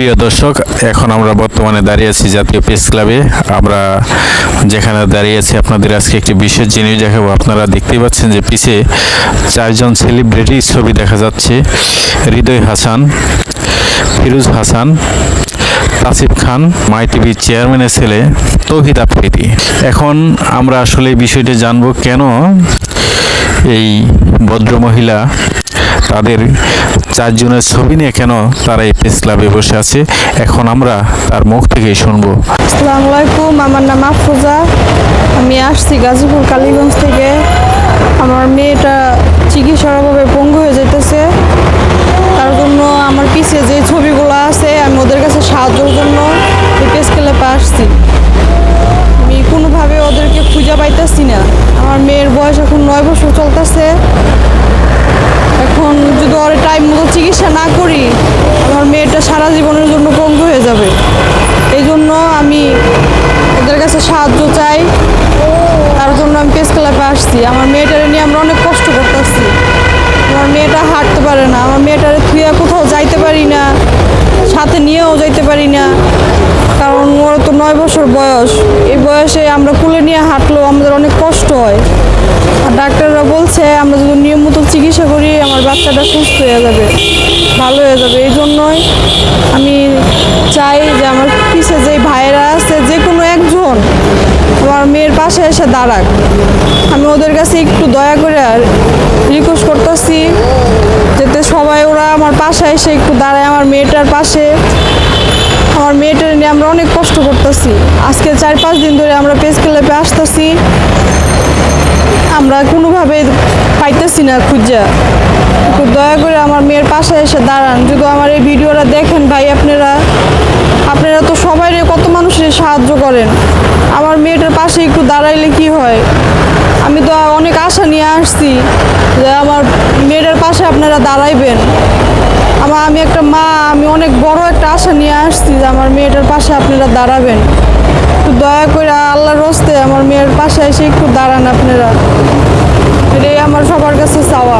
প্রিয় দর্শক, এখন আমরা বর্তমানে দাঁড়িয়ে আছি জাতীয় প্রেস ক্লাবে আমরা যেখানে দাঁড়িয়ে আছি, আপনাদের আজকে একটি বিশেষ জিনিস দেখাবো। আপনারা দেখতেই পাচ্ছেন যে পিছে চারজন সেলিব্রিটির ছবি দেখা যাচ্ছে। হৃদয় হাসান, ফিরোজ হাসান তাসিফ খান, মাই টিভির চেয়ারম্যানের ছেলে তৌহিদ আফ্রিদি। এখন আমরা আসলে বিষয়টি জানব কেন এই ভদ্রমহিলা তাদের চারজনের ছবি নিয়ে কেন তারা এই প্রেস ক্লাবে বসে আছে? এখন আমরা তার মুখ থেকেই শুনব। আসসালামু আলাইকুম, আমার নাম আফরোজা। আমি আসছি গাজীপুর, কালীগঞ্জ থেকে। আমার মেয়েটা চিকিৎসার অভাবে পঙ্গু হয়ে যেতেছে তার জন্য আমার পিছিয়ে যে ছবিগুলো আছে, আমি ওদের কাছে সাহায্যের জন্য এই প্রেস ক্লাবে আসছি আমি কোনোভাবে ওদেরকে খুঁজে পাইতেছি না। আমার মেয়ের বয়স এখন নয় বছর চলতেছে এখন যদি ওর টাইম মতো চিকিৎসা না করি আমার মেয়েটা সারা জীবনের জন্য পঙ্গু হয়ে যাবে। এই জন্য আমি ওদের কাছে সাহায্য চাই। তার জন্য আমি প্রেস আসছি। আমার মেয়েটারে নিয়ে আমরা অনেক কষ্ট করতেছি। আমার মেয়েটা হাঁটতে পারে না। আমার মেয়েটারে থুয়ে কোথাও যাইতে পারি না। সাথে নিয়েও যাইতে পারি না। কারণ ওর তো নয় বছর বয়স। এই বয়সে আমরা কুলে নিয়ে হাঁটলেও আমাদের অনেক কষ্ট হয়। ডাক্তাররা বলছে, আমরা যদি নিয়মিত চিকিৎসা করি, আমার বাচ্চাটা সুস্থ হয়ে যাবে, ভালো হয়ে যাবে। এই জন্যই আমি চাই যে আমার পিছে যে ভাইয়েরা আছে, যে কোনো একজন আমার মেয়ের পাশে এসে দাঁড়াক। আমি ওদের কাছে একটু দয়া করে আর রিকোয়েস্ট করতেছি যাতে সবাই ওরা আমার পাশে এসে একটু দাঁড়ায়, আমার মেয়েটার পাশে। আমার মেয়েটার নিয়ে আমরা অনেক কষ্ট করতেছি। আজকে চার পাঁচ দিন ধরে আমরা প্রেস ক্লাবে আসতেছি। আমরা কোনোভাবে পাইতেছি না খুঁজা। একটু দয়া করে আমার মেয়ের পাশে এসে দাঁড়ান। যদি আমার এই ভিডিওটা দেখেন ভাই, আপনারা আপনারা তো সবাই কত মানুষের সাহায্য করেন। আমার মেয়েটার পাশে একটু দাঁড়াইলে কি হয়? আমি তো অনেক আশা নিয়ে আসছি যে আমার মেয়েটার পাশে আপনারা দাঁড়াইবেন। আমার আমি একটা মা, আমি অনেক বড় একটা আশা নিয়ে আসছি যে আমার মেয়েটার পাশে আপনারা দাঁড়াবেন। একটু দয়া করে আল্লাহর রস্তে আমার মেয়ের পাশে এসে একটু দাঁড়ান আপনারা। এটাই আমার সবার কাছে চাওয়া।